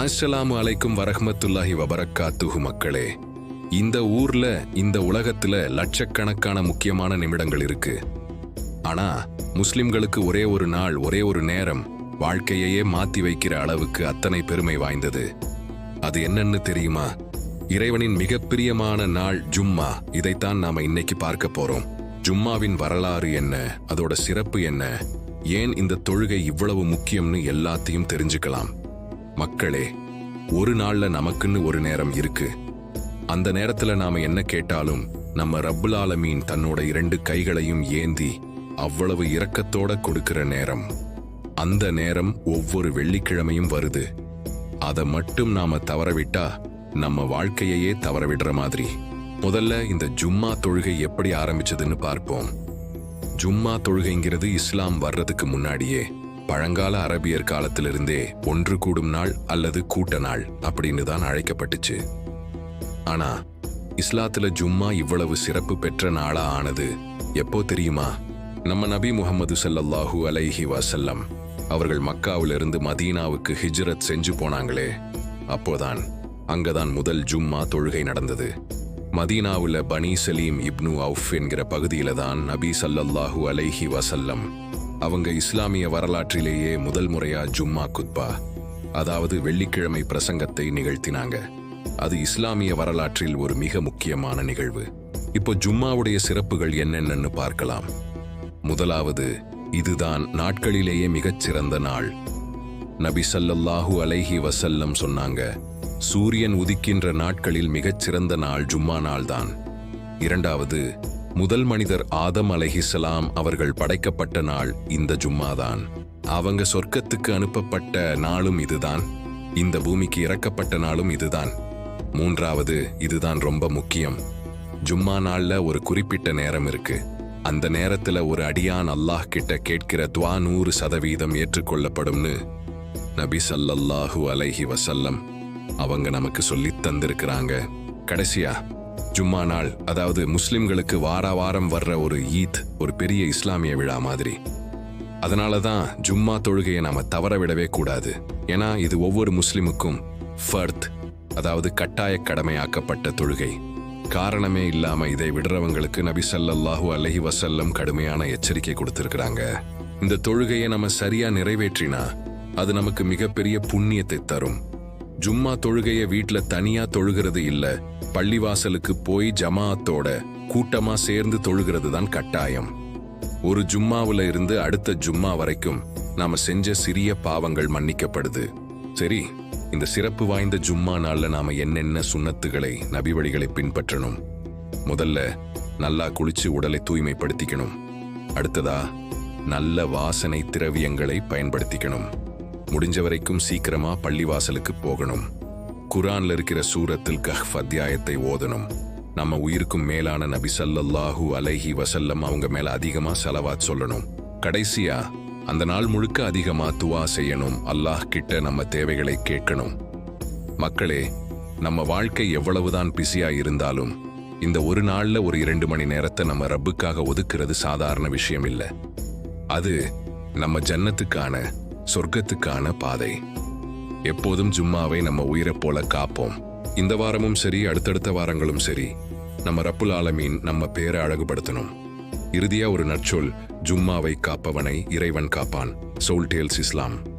அஸ்ஸலாமு அலைக்கும் வரஹமத்துல்லாஹி வபரக்காத்துஹு மக்களே. இந்த ஊர்ல இந்த உலகத்துல லட்சக்கணக்கான முக்கியமான நிமிடங்கள் இருக்கு. ஆனா முஸ்லிம்களுக்கு ஒரே ஒரு நாள் ஒரே ஒரு நேரம் வாழ்க்கையையே மாத்தி வைக்கிற அளவுக்கு அத்தனை பெருமை வாய்ந்தது. அது என்னன்னு தெரியுமா? இறைவனின் மிக பிரியமான நாள் ஜும்மா. இதைத்தான் நாம இன்னைக்கு பார்க்க போறோம். ஜும்மாவின் வரலாறு என்ன? அதோட சிறப்பு என்ன? ஏன் இந்த தொழுகை இவ்வளவு முக்கியம்னு எல்லாத்தையும் தெரிஞ்சுக்கலாம். மக்களே ஒரு நாள்ல நமக்குன்னு ஒரு நேரம் இருக்கு. அந்த நேரத்துல நாம என்ன கேட்டாலும் நம்ம ரப்புல் ஆலமீன் தன்னோட இரண்டு கைகளையும் ஏந்தி அவ்வளவு இரக்கத்தோட கொடுக்கிற நேரம். அந்த நேரம் ஒவ்வொரு வெள்ளிக்கிழமையும் வருது. அதை மட்டும் நாம தவறவிட்டா நம்ம வாழ்க்கையையே தவறவிடுற மாதிரி. முதல்ல இந்த ஜும்மா தொழுகை எப்படி ஆரம்பிச்சதுன்னு பார்ப்போம். ஜும்மா தொழுகைங்கிறது இஸ்லாம் வர்றதுக்கு முன்னாடியே பழங்கால அரபியர் காலத்திலிருந்தே ஒன்று கூடும் நாள் அல்லது கூட்ட நாள் அப்படின்னு தான் அழைக்கப்பட்டுச்சு. ஆனா இஸ்லாத்துல ஜும்மா இவ்வளவு சிறப்பு பெற்ற நாளா ஆனது எப்போ தெரியுமா? நம்ம நபி முகமது ஸல்லல்லாஹு அலைஹி வசல்லம் அவர்கள் மக்காவிலிருந்து மதீனாவுக்கு ஹிஜ்ரத் செஞ்சு போனாங்களே. அப்போதான் அங்கதான் முதல் ஜும்மா தொழுகை நடந்தது. மதீனாவுல பனி சலீம் இப்னு அவுஃப் என்கிற பகுதியில தான் நபி சல்லல்லாஹூ அலைஹி வசல்லம் அவங்க இஸ்லாமிய வரலாற்றிலேயே முதல் முறையா ஜும்மா குத்பா அதாவது வெள்ளிக்கிழமை பிரசங்கத்தை நிகழ்த்தினாங்க. அது இஸ்லாமிய வரலாற்றில் ஒரு மிக முக்கியமான நிகழ்வு. இப்போ ஜும்மாவுடைய சிறப்புகள் என்னென்னன்னு பார்க்கலாம். முதலாவது இதுதான் நாட்களிலேயே மிகச் சிறந்த நாள். நபி சல்லல்லாஹு அலைஹி வசல்லம் சொன்னாங்க சூரியன் உதிக்கின்ற நாட்களில் மிகச் சிறந்த நாள் ஜும்மா நாள்தான். இரண்டாவது முதல் மனிதர் ஆதம் அலஹிசலாம் அவர்கள் படைக்கப்பட்ட நாள் இந்த ஜும்மாதான். அவங்க சொர்க்கத்துக்கு அனுப்பப்பட்ட நாளும் இதுதான். இந்த பூமிக்கு இறக்கப்பட்ட நாளும் இதுதான். மூன்றாவது இதுதான் ரொம்ப முக்கியம். ஜும்மா நாள்ல ஒரு குறிப்பிட்ட நேரம் இருக்கு. அந்த நேரத்துல ஒரு அடியான் அல்லாஹ் கிட்ட கேட்கிற துவா நூறு சதவீதம் ஏற்றுக்கொள்ளப்படும்னு நபி சல்லல்லாஹு அலைஹி வசல்லம் அவங்க நமக்கு சொல்லி தந்திருக்கிறாங்க. கடைசியா ஜும்மா நாள் அதாவது முஸ்லிம்களுக்கு வார வாரம் வர்ற ஒரு ஈத் ஒரு பெரிய இஸ்லாமிய விழா மாதிரி. அதனால தான் ஜும்மா தொழுகையை நாம தவற விடவே கூடாது. ஏன்னா இது ஒவ்வொரு முஸ்லிமுக்கும் ஃபர்த் அதாவது கட்டாய கடமையாக்கப்பட்ட தொழுகை. காரணமே இல்லாம இதை விடுறவங்களுக்கு நபி ஸல்லல்லாஹு அலஹி வசல்லம் கடுமையான எச்சரிக்கை கொடுத்திருக்கிறாங்க. இந்த தொழுகையை நம்ம சரியா நிறைவேற்றினா அது நமக்கு மிகப்பெரிய புண்ணியத்தை தரும். ஜும்மா தொழுகையை வீட்ல தனியா தொழுகிறது இல்ல. பள்ளிவாசலுக்கு போய் ஜமாஅத்தோட கூட்டமா சேர்ந்து தொழுகிறது தான் கட்டாயம். ஒரு ஜும்மாவுல இருந்து அடுத்த ஜும்மா வரைக்கும் நாம செஞ்ச சிறிய பாவங்கள் மன்னிக்கப்படுது. சரி இந்த சிறப்பு வாய்ந்த ஜும்மா நாள்ல நாம என்னென்ன சுண்ணத்துகளை நபி வழிகளை பின்பற்றணும்? முதல்ல நல்லா குளிச்சு உடலை தூய்மைப்படுத்திக்கணும். அடுத்ததா நல்ல வாசனை திரவியங்களை பயன்படுத்திக்கணும். முடிஞ்ச வரைக்கும் சீக்கிரமா பள்ளிவாசலுக்கு போகணும். குரான்ல இருக்கிற சூரத்தில் கஹ்ஃப் அத்தியாயத்தை ஓதணும். நம்ம உயிருக்கும் மேலான நபி ஸல்லல்லாஹு அலைஹி வசல்லம் அவங்க மேல அதிகமா செலவாத் சொல்லணும். கடைசியா அந்த நாள் முழுக்க அதிகமா துவா செய்யணும். அல்லாஹ் கிட்ட நம்ம தேவைகளை கேட்கணும். மக்களே நம்ம வாழ்க்கை எவ்வளவுதான் பிஸியா இருந்தாலும் இந்த ஒரு நாள்ல ஒரு இரண்டு மணி நேரத்தை நம்ம ரப்புக்காக ஒதுக்குறது சாதாரண விஷயம் இல்லை. அது நம்ம ஜன்னத்துக்கான சொர்க்கத்துக்கான பாதை. எப்போதும் ஜும்மாவை நம்ம உயிரைப் போல காப்போம். இந்த வாரமும் சரி அடுத்தடுத்த வாரங்களும் சரி நம்ம ரப்புல் ஆலமீன் நம்ம பேரை அழகுபடுத்தணும். இறுதியா ஒரு நற்சொல் ஜும்மாவை காப்பவனை இறைவன் காப்பான். சோல்டேல்ஸ் இஸ்லாம்.